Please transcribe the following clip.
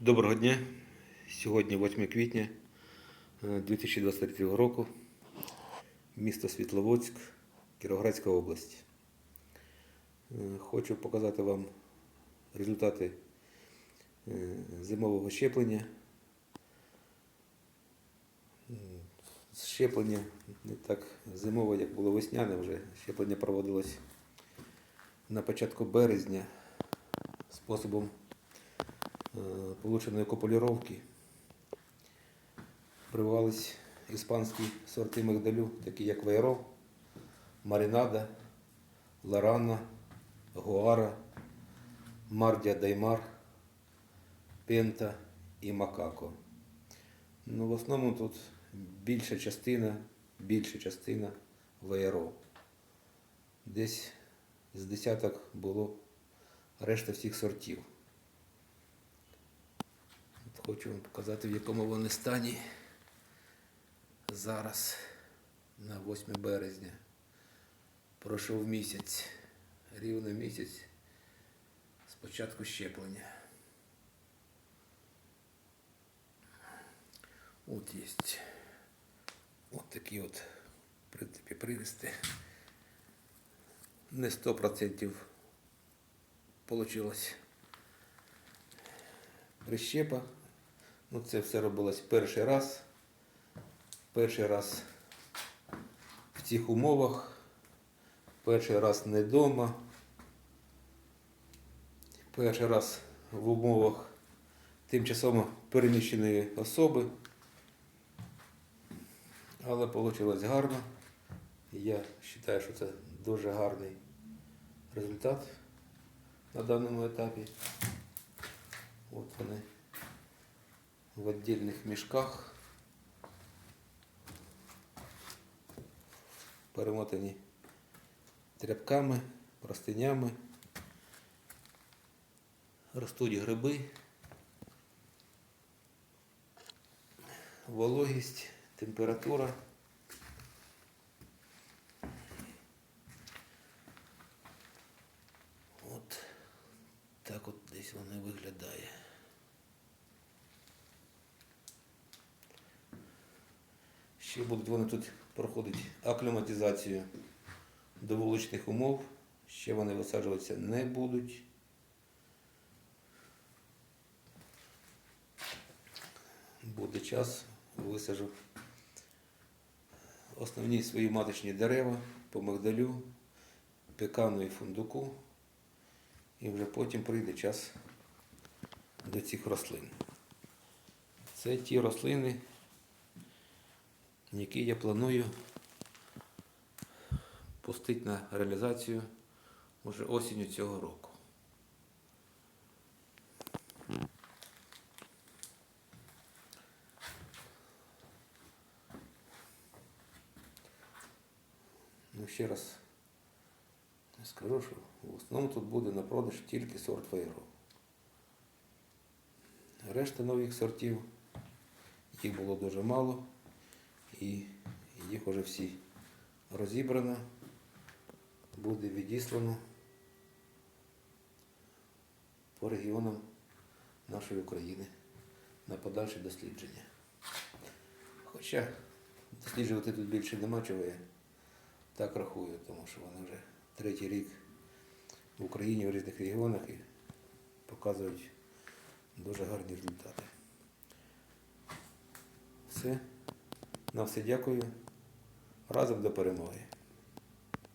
Доброго дня. Сьогодні 8 квітня е, 2023 року. Місто Світловодськ, Кіровоградська область. Е, Хочу показати вам результати е, зимового щеплення. Щеплення не так зимове, як було весняне вже. Щеплення проводилось на початку березня способом е, полученої копулюровки. Прививались іспанські сорти мигдалю, такі як Вейро, Маринада, Ларана, Гуара, Мардія Даймар, Пента і Макако. Ну, в основному тут більша частина, більша частина Вейро. Десь з десяток було решта всіх сортів. Хочу вам показати, в якому вони стані зараз, на 8 березня. Пройшов місяць, рівно місяць з початку щеплення. От є от такі от, в принципі, прирісти. Не 100% получилось прищепа. Ну, це все робилось перший раз. Перший раз в цих умовах. Перший раз не вдома. Перший раз в умовах тимчасово переміщеної особи. Але вийшло гарно. Я вважаю, що це дуже гарний результат на даному етапі. От вони в віддільних мішках. Перемотані тряпками, простинями. Ростуть гриби. Вологість, температура. От так от десь воно виглядає. Ще будуть вони тут проходити акліматизацію до вуличних умов. Ще вони висаджуватися не будуть. Буде час, висаджу основні свої маточні дерева по мигдалю, пекану і фундуку. І вже потім прийде час до цих рослин. Це ті рослини, які я планую пустити на реалізацію вже осінню цього року. Ну, ще раз скажу, що в основному тут буде на продаж тільки сорт фейру. Решта нових сортів, їх було дуже мало, і їх вже всі розібрано, буде відіслано по регіонам нашої України на подальше дослідження. Хоча досліджувати тут більше нема чого я так рахую, тому що вони вже третій рік в Україні в різних регіонах і показують дуже гарні результати. Все. На все дякую. Разом до перемоги.